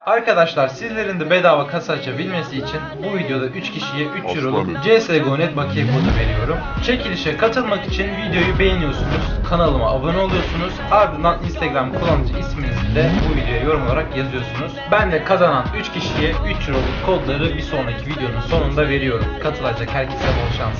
Arkadaşlar sizlerin de bedava kasa açabilmesi için bu videoda 3 kişiye 3 euroluk CSGO.net bakiye kodu veriyorum. Çekilişe katılmak için videoyu beğeniyorsunuz, kanalıma abone oluyorsunuz, ardından Instagram kullanıcı isminizi de bu videoya yorum olarak yazıyorsunuz. Ben de kazanan 3 kişiye 3 euroluk kodları bir sonraki videonun sonunda veriyorum. Katılacak herkese bol şans.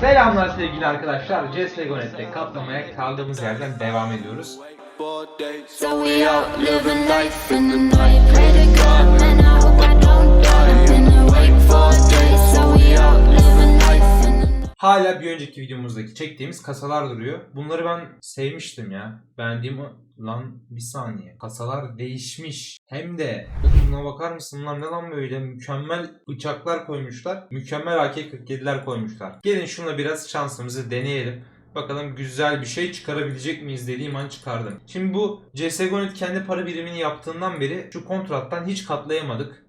Selamlar sevgili arkadaşlar. CSGO.net'te katlamaya kaldığımız yerden devam ediyoruz. So we out living life in the night. Pray to God, man, I hope I don't die. Been awake for days. So we out living life in the night. Hala bir önceki videomuzdaki çektiğimiz kasalar duruyor. Bunları ben sevmiştim ya. Beğendiğim lan bir saniye. Kasalar değişmiş. Hem de buna bakar mısın lan ne lan böyle mükemmel bıçaklar koymuşlar. Mükemmel AK-47'ler koymuşlar. Gelin şunla biraz şansımızı deneyelim. Bakalım güzel bir şey çıkarabilecek miyiz dediğim an çıkardım. Şimdi bu CSGO'nun kendi para birimini yaptığından beri şu kontrattan hiç katlayamadık.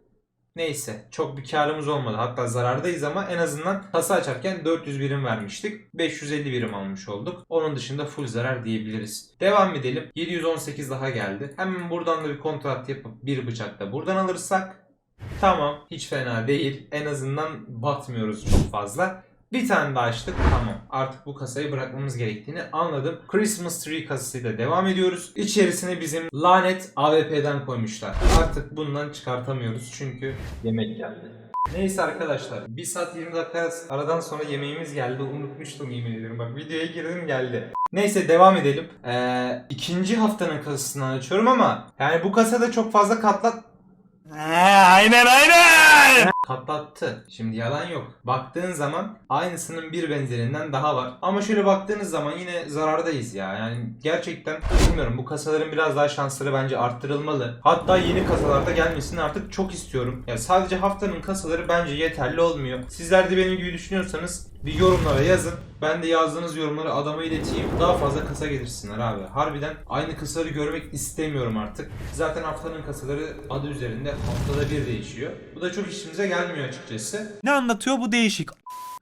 Neyse çok bir karımız olmadı. Hatta zarardayız ama en azından kasa açarken 400 birim vermiştik. 550 birim almış olduk. Onun dışında full zarar diyebiliriz. Devam edelim. 718 daha geldi. Hemen buradan da bir kontrat yapıp bir bıçak da buradan alırsak tamam hiç fena değil. En azından batmıyoruz çok fazla. Bir tane daha açtık. Tamam. Artık bu kasayı bırakmamız gerektiğini anladım. Christmas Tree kasasıyla devam ediyoruz. İçerisine bizim lanet AWP'den koymuşlar. Artık bundan çıkartamıyoruz çünkü yemek geldi. Neyse arkadaşlar 1 saat 20 dakika aradan sonra yemeğimiz geldi unutmuştum yemin ederim bak videoya girdim geldi. Neyse devam edelim. Ee, ikinci haftanın kasasını açıyorum ama yani bu kasada çok fazla katlat aynen aynen. Katlattı. Şimdi yalan yok. Baktığın zaman aynısının bir benzerinden daha var. Ama şöyle baktığınız zaman yine zarardayız ya. Yani gerçekten bilmiyorum bu kasaların biraz daha şansları bence arttırılmalı. Hatta yeni kasalarda gelmesini artık çok istiyorum. Ya sadece haftanın kasaları bence yeterli olmuyor. Sizler de benim gibi düşünüyorsanız bir yorumlara yazın. Ben de yazdığınız yorumları adama ileteyim. Daha fazla kasa getirsinler abi. Harbiden aynı kasaları görmek istemiyorum artık. Zaten haftanın kasaları adı üzerinde haftada bir değişiyor. Bu da çok işimize gelmiyor açıkçası. Ne anlatıyor bu değişik?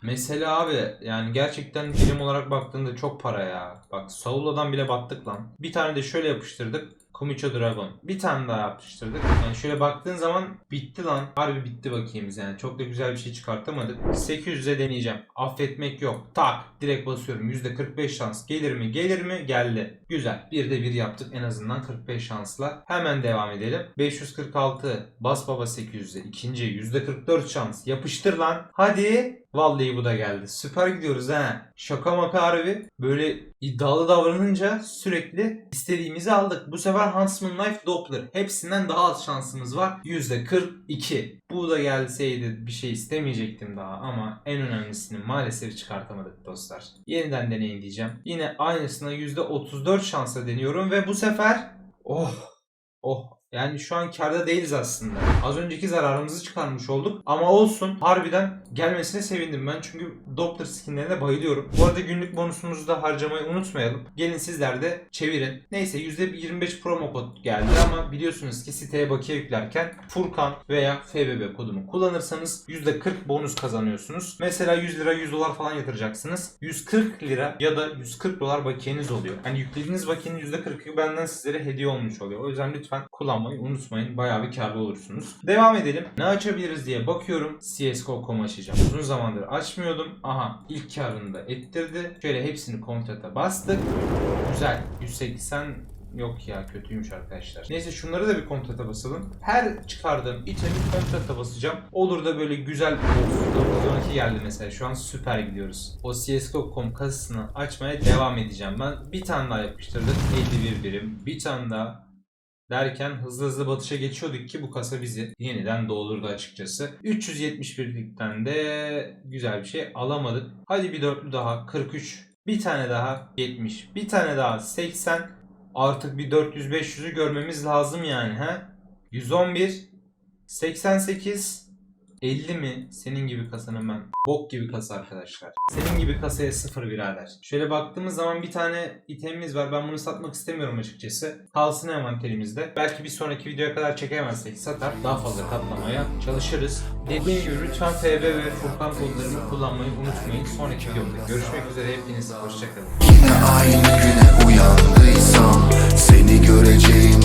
Mesela abi yani gerçekten birim olarak baktığında çok para ya. Bak Saula'dan bile battık lan. Bir tane de şöyle yapıştırdık. Kumicho Dragon. Bir tane daha yapıştırdık. Yani şöyle baktığın zaman bitti lan. Harbi bitti bakayım yani. Çok da güzel bir şey çıkartamadık. 800'e deneyeceğim. Affetmek yok. Tak direkt basıyorum. %45 şans. Gelir mi? Gelir mi? Geldi. Güzel. Bir de bir yaptık en azından 45 şansla. Hemen devam edelim. 546. Bas baba 800'e. İkinci %44 şans. Yapıştır lan. Hadi. Vallahi bu da geldi. Süper gidiyoruz ha. Şaka maka harbi. Böyle iddialı davranınca sürekli istediğimizi aldık. Bu sefer Huntsman Knife Doppler. Hepsinden daha az şansımız var. %42. Bu da gelseydi bir şey istemeyecektim daha ama en önemlisini maalesef çıkartamadık dostlar. Yeniden deneyin diyeceğim. Yine aynısına %34 şansla deniyorum ve bu sefer oh oh yani şu an karda değiliz aslında. Az önceki zararımızı çıkarmış olduk. Ama olsun. Harbiden gelmesine sevindim ben. Çünkü Doppler skinlerine bayılıyorum. Bu arada günlük bonusumuzu da harcamayı unutmayalım. Gelin sizler de çevirin. Neyse %25 promo kod geldi ama biliyorsunuz ki siteye bakiye yüklerken Furkan veya FBB kodumu kullanırsanız %40 bonus kazanıyorsunuz. Mesela 100 lira 100 dolar falan yatıracaksınız. 140 lira ya da 140 dolar bakiyeniz oluyor. Hani yüklediğiniz bakiyenin %40'ı benden sizlere hediye olmuş oluyor. O yüzden lütfen kullanmayı unutmayın. Bayağı bir karlı olursunuz. Devam edelim. Ne açabiliriz diye bakıyorum. CSGO.com açacağım. Uzun zamandır açmıyordum. Aha ilk karını da ettirdi. Şöyle hepsini kontrata bastık. Güzel. 180 Yok ya kötüymüş arkadaşlar. Neyse şunları da bir kontrata basalım. Her çıkardığım itemi kontrata basacağım. Olur da böyle güzel 912 geldi mesela. Şu an süper gidiyoruz. O CSGO.com kasasını açmaya devam edeceğim. Ben bir tane daha yapıştırdım. 51 birim. Bir tane daha derken hızlı hızlı batışa geçiyorduk ki bu kasa bizi yeniden doldurdu açıkçası. 371'likten de güzel bir şey alamadık. Hadi bir dörtlü daha 43. Bir tane daha 70. Bir tane daha 80. Artık bir 400-500'ü görmemiz lazım yani. He? 111 88 50 mi? Senin gibi kasanın ben. Bok gibi kasa arkadaşlar. Senin gibi kasaya sıfır birader. Şöyle baktığımız zaman bir tane itemimiz var. Ben bunu satmak istemiyorum açıkçası. Kalsın envanterimizde. Belki bir sonraki videoya kadar çekemezsek satar. Daha fazla katlamaya çalışırız. Dediğim gibi lütfen FB ve Furkan kodlarımı kullanmayı unutmayın. Sonraki videomda görüşmek üzere. Hepiniz hoşçakalın. Yine aynı güne uyandıysam Seni göreceğim